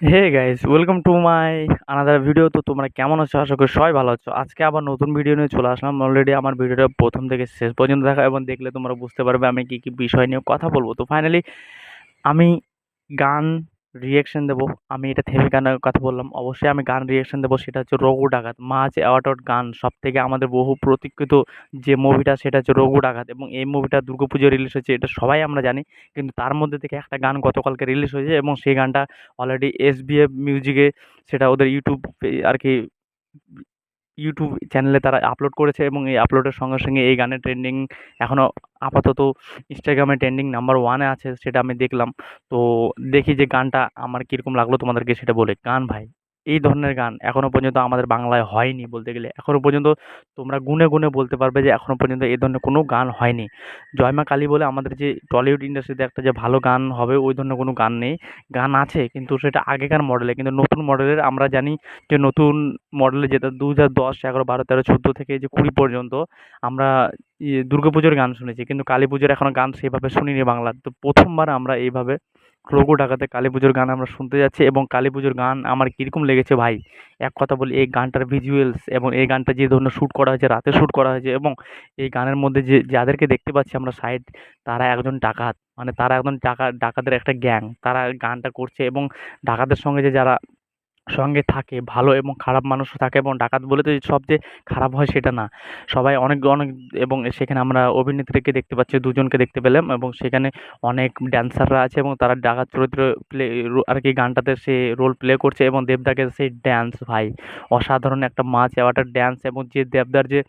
Hey guys welcome to my another video তো তোমরা কেমন আছো? আশা করি সবাই ভালো আছো। আজকে আবার নতুন ভিডিও নিয়ে চলে আসলাম। অলরেডি আমার ভিডিওটা প্রথম থেকে শেষ পর্যন্ত দেখা এবং দেখলে তোমরা বুঝতে পারবে আমি কী কী বিষয় নিয়ে কথা বলব। তো ফাইনালি আমি গান রিয়েকশন দেবো। আমি এটা থেমে গানের কথা বললাম? অবশ্যই আমি গান রিয়েকশন দেবো, সেটা হচ্ছে রঘু ডাকাত। মাঝ অ্যাওয়ার্ড গান সব থেকে আমাদের বহু প্রতীক্ষিত যে মুভিটা সেটা হচ্ছে রঘু ডাকাত। এবং এই মুভিটা দুর্গাপুজো রিলিজ হয়েছে, এটা সবাই আমরা জানি। কিন্তু তার মধ্যে থেকে একটা গান গতকালকে রিলিজ হয়েছে এবং সেই গানটা অলরেডি এস এসবিএফ মিউজিকে সেটা ওদের ইউটিউব আর কি ইউটিউব চ্যানেলে তারা আপলোড করেছে এবং এই আপলোডের সঙ্গে সঙ্গে এই গানের ট্রেন্ডিং এখনও আপাতত ইনস্টাগ্রামে ট্রেন্ডিং নাম্বার ওয়ানে আছে, সেটা আমি দেখলাম। তো দেখি যে গানটা আমার কীরকম লাগল তোমাদেরকে সেটা বলে। গান ভাই। এই ধরনের গান এখনও পর্যন্ত আমাদের বাংলায় হয়নি বলতে গেলে। এখনও পর্যন্ত তোমরা গুনে গুনে বলতে পারবে যে এখনও পর্যন্ত এই ধরনের কোনো গান হয়নি। জয়মা কালী বলে আমাদের যে টলিউড ইন্ডাস্ট্রিতে একটা যে ভালো গান হবে, ওই ধরনের কোনো গান নেই। গান আছে কিন্তু সেটা আগেকার মডেলে, কিন্তু নতুন মডেলের আমরা জানি যে নতুন মডেলে যেটা দু হাজার দশ, এগারো, বারো, তেরো, চোদ্দ থেকে যে কুড়ি পর্যন্ত আমরা ইয়ে দুর্গা পুজোর গান শুনেছি। কিন্তু কালী পুজোর এখনও গান সেভাবে শুনিনি বাংলার। তো প্রথমবার আমরা এইভাবে রঘু ঢাকাতে কালী পুজোর গান আমরা শুনতে যাচ্ছি এবং কালী পুজোর গান আমার কীরকম লেগেছে ভাই? এক কথা বলি, এই গানটার ভিজুয়ালস এবং এই গানটা যে ধরনের শ্যুট করা হয়েছে, রাতে শ্যুট করা হয়েছে এবং এই গানের মধ্যে যে, যাদেরকে দেখতে পাচ্ছি আমরা সাইড তারা একজন ডাকাত। মানে তারা একজন ডাকা ডাকাতের একটা গ্যাং তারা গানটা করছে এবং ডাকাতের সঙ্গে যে যারা সঙ্গে থাকে, ভালো এবং খারাপ মানুষও থাকে এবং ডাকাত বলে তো সব যে খারাপ হয় সেটা না। সবাই অনেক অনেক এবং সেখানে আমরা অভিনেত্রীকে দেখতে পাচ্ছি, দুজনকে দেখতে পেলাম এবং সেখানে অনেক ড্যান্সাররা আছে এবং তারা ডাকাত চরিত্র প্লে আর কি গানটাতে সে রোল প্লে করছে এবং দেবদাকে সেই ড্যান্স ভাই, অসাধারণ একটা মাছ অ্যাওয়ার্ডের ড্যান্স এবং যে দেবদার যে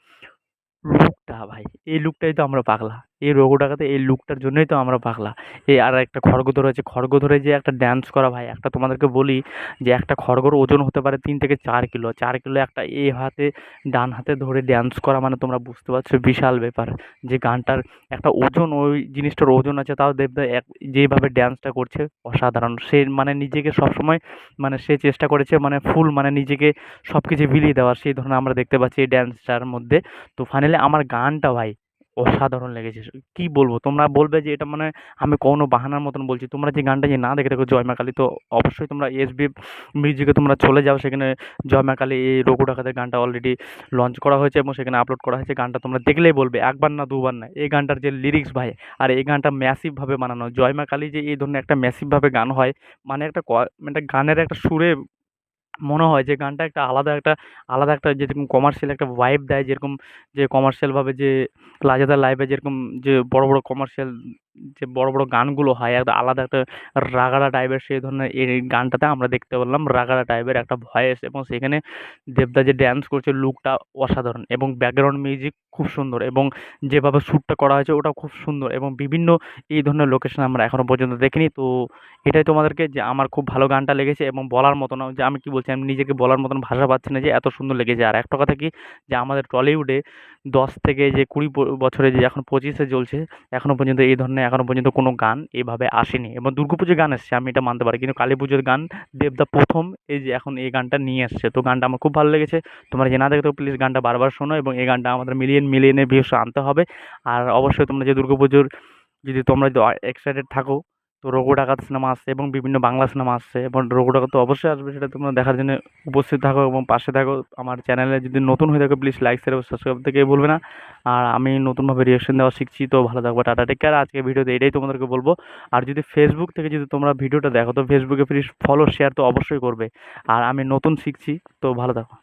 লুকটা ভাই, এই লুকটাই তো আমরা পাগলা। এই ডাকাতে এই লুকটার জন্যই তো আমরা পাগলা। এই আর একটা খড়গ ধরেছে খড়গ ধরে যে একটা ড্যান্স করা ভাই, একটা তোমাদেরকে বলি যে একটা খড়গোর ওজন হতে পারে তিন থেকে চার কিলো। চার কিলো একটা এই হাতে, ডান হাতে ধরে ড্যান্স করা মানে তোমরা বুঝতে পারছ বিশাল ব্যাপার। যে গানটার একটা ওজন, ওই জিনিসটার ওজন আছে, তাও দেবদা এক যেইভাবে ড্যান্সটা করছে অসাধারণ। সে মানে নিজেকে সবসময় মানে সে চেষ্টা করেছে মানে ফুল মানে নিজেকে সব কিছু বিলিয়ে দেওয়ার। সেই ধরনের আমরা দেখতে পাচ্ছি এই ড্যান্সটার মধ্যে। তো ফাইনালি আমার গানটা ভাই অসাধারণ লেগেছে। কী বলব? তোমরা বলবে যে এটা মানে আমি কোনো বাহানার মতন বলছি। তোমরা যে গানটা যে না দেখে থাকো, জয় মা কালী, তো অবশ্যই তোমরা এসবি মিউজিকে তোমরা চলে যাও। সেখানে জয় মা কালী, এই রঘু ডাকাতের গানটা অলরেডি লঞ্চ করা হয়েছে এবং সেখানে আপলোড করা হয়েছে। গানটা তোমরা দেখলেই বলবে, একবার না দুবার না, এই গানটার যে লিরিক্স ভাই, আর এই গানটা ম্যাসিভভাবে বানানো। জয় মা কালী যে এই ধরনের একটা ম্যাসিভভাবে গান হয় মানে একটা একটা গানের একটা সুরে মনে হয় যে গানটা একটা আলাদা একটা আলাদা একটা যেরকম কমার্শিয়াল একটা ভাইব দেয়, যেরকম যে কমার্শিয়ালভাবে যে লাজাদার লাইভে যেরকম যে বড় বড় কমার্শিয়াল যে বড় বড় গানগুলো হয়, একটা আলাদা একটা রাগাড়া টাইপের সেই ধরনের এই গানটাতে আমরা দেখতে পেলাম রাগাড়া টাইপের একটা ভয়েস এবং সেখানে দেবদা যে ড্যান্স করছে লুকটা অসাধারণ এবং ব্যাকগ্রাউন্ড মিউজিক খুব সুন্দর এবং যেভাবে শ্যুটটা করা হয়েছে, ওটাও খুব সুন্দর এবং বিভিন্ন এই ধরনের লোকেশন আমরা এখনও পর্যন্ত দেখিনি। তো এটাই তোমাদেরকে যে আমার খুব ভালো গানটা লেগেছে এবং বলার মতো না, যে আমি কী বলছি, আমি নিজেকে বলার মতন ভাষা পাচ্ছি না যে এত সুন্দর লেগেছে। আর একটা কথা কি, যে আমাদের টলিউডে দশ থেকে যে কুড়ি বছরে যে এখন পঁচিশে চলছে এখনও পর্যন্ত এই ধরনের এখনও পর্যন্ত কোনো গান এভাবে আসেনি এবং দুর্গাপুজোর গান এসছে, আমি এটা মানতে পারি। কিন্তু কালী পুজোর গান দেবদা প্রথম, এই যে এখন এই গানটা নিয়ে এসছে। তো গানটা আমার খুব ভালো লেগেছে। তোমরা যে না দেখে প্লিজ গানটা বারবার শোনো এবং এই গানটা আমাদের মিলিয়ন মিলিয়নে ভিউস আনতে হবে। আর অবশ্যই তোমরা যে দুর্গাপুজোর যদি তোমরা এক্সাইটেড থাকো তো রঘু ডাকাত সিনেমা আসছে এবং বিভিন্ন বাংলা সিনেমা আসছে এবং রঘু ডাকাত তো অবশ্যই আসবে, সেটা তোমরা দেখার জন্য উপস্থিত থাকো এবং পাশে থাকো। আমার চ্যানেলে যদি নতুন হয়ে থাকো প্লিজ লাইক শেয়ার সাবস্ক্রাইব করতে বলবে না। আর আমি নতুনভাবে রিয়াকশন দেওয়া শিখছি, তো ভালো থাকব, টাটা টেক কেয়ার আজকে ভিডিওতে এটাই তোমাদেরকে বলব। আর যদি ফেসবুক থেকে যদি তোমরা ভিডিওটা দেখো, তো ফেসবুকে প্লিজ ফলো শেয়ার তো অবশ্যই করবে। আর আমি নতুন শিখছি, তো ভালো থাকো।